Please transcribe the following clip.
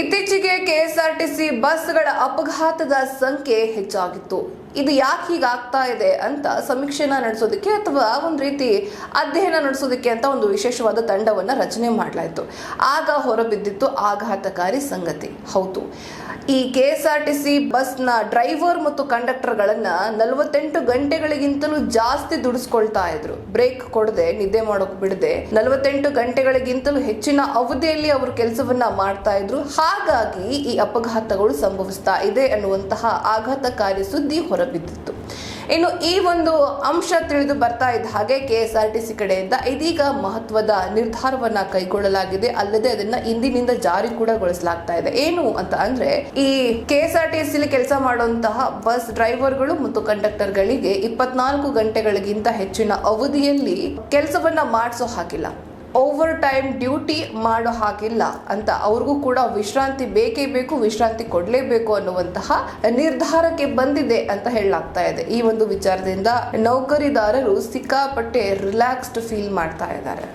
ಇತ್ತೀಚೆಗೆ ಕೆಎಸ್ಆರ್ಟಿಸಿ ಬಸ್ಗಳ ಅಪಘಾತದ ಸಂಖ್ಯೆ ಹೆಚ್ಚಾಗಿತ್ತು. ಇದು ಯಾಕೆ ಹೀಗಾಗ್ತಾ ಇದೆ ಅಂತ ಸಮೀಕ್ಷೆನ ನಡೆಸೋದಕ್ಕೆ ಅಥವಾ ಒಂದು ರೀತಿ ಅಧ್ಯಯನ ನಡೆಸೋದಕ್ಕೆ ಅಂತ ಒಂದು ವಿಶೇಷವಾದ ತಂಡವನ್ನು ರಚನೆ ಮಾಡಲಾಯಿತು. ಆಗ ಹೊರಬಿದ್ದಿತ್ತು ಆಘಾತಕಾರಿ ಸಂಗತಿ. ಹೌದು. ಈ K S R T C ಬಸ್ನ ಡ್ರೈವರ್ ಮತ್ತು ಕಂಡಕ್ಟರ್ಗಳನ್ನ ನಲವತ್ತೆಂಟು ಗಂಟೆಗಳಿಗಿಂತಲೂ ಜಾಸ್ತಿ ದುಡಿಸ್ಕೊಳ್ತಾ ಇದ್ರು. ಬ್ರೇಕ್ ಕೊಡದೆ, ನಿದ್ದೆ ಮಾಡೋಕೆ ಬಿಡದೆ. ನಲವತ್ತೆಂಟು ಗಂಟೆಗಳಿಗಿಂತಲೂ ಹೆಚ್ಚಿನ ಅವಧಿಯಲ್ಲಿ ಅವರು ಕೆಲಸವನ್ನ ಮಾಡ್ತಾ ಇದ್ರು. ಹಾಗಾಗಿ ಈ ಅಪಘಾತಗಳು ಸಂಭವಿಸ್ತಾ ಇದೆ ಅನ್ನುವಂತಹ ಆಘಾತಕಾರಿ ಸುದ್ದಿ ಹೊರಬಿದ್ದಿತ್ತು. ಇನ್ನು ಈ ಒಂದು ಅಂಶ ತಿಳಿದು ಬರ್ತಾ ಇದ್ದ ಹಾಗೆ K S R T C ಕಡೆಯಿಂದ ಇದೀಗ ಮಹತ್ವದ ನಿರ್ಧಾರವನ್ನ ಕೈಗೊಳ್ಳಲಾಗಿದೆ. ಅಲ್ಲದೆ ಅದನ್ನ ಇಂದಿನಿಂದ ಜಾರಿ ಕೂಡ ಗೊಳಿಸಲಾಗ್ತಾ ಇದೆ. ಏನು ಅಂತ ಅಂದ್ರೆ, ಈ ಕೆ ಎಸ್ ಆರ್ ಟಿ ಕೆಲಸ ಮಾಡುವಂತಹ ಬಸ್ ಡ್ರೈವರ್ಗಳು ಮತ್ತು ಕಂಡಕ್ಟರ್ಗಳಿಗೆ ಇಪ್ಪತ್ನಾಲ್ಕು ಗಂಟೆಗಳಿಗಿಂತ ಹೆಚ್ಚಿನ ಅವಧಿಯಲ್ಲಿ ಕೆಲಸವನ್ನ ಮಾಡಿಸೋ ಹಾಗಿಲ್ಲ. ಓವರ್ ಟೈಮ್ ಡ್ಯೂಟಿ ಮಾಡೋ ಹಾಗಿಲ್ಲ ಅಂತ ಅವ್ರಿಗೂ ಕೂಡ ವಿಶ್ರಾಂತಿ ಬೇಕೇ ಬೇಕು, ವಿಶ್ರಾಂತಿ ಕೊಡಲೇಬೇಕು ಅನ್ನುವಂತಹ ನಿರ್ಧಾರಕ್ಕೆ ಬಂದಿದೆ ಅಂತ ಹೇಳಲಾಗ್ತಾ ಇದೆ. ಈ ಒಂದು ವಿಚಾರದಿಂದ ನೌಕರಿದಾರರು ಸಿಕ್ಕಾಪಟ್ಟೆ ರಿಲ್ಯಾಕ್ಸ್ಡ್ ಫೀಲ್ ಮಾಡ್ತಾ ಇದ್ದಾರೆ.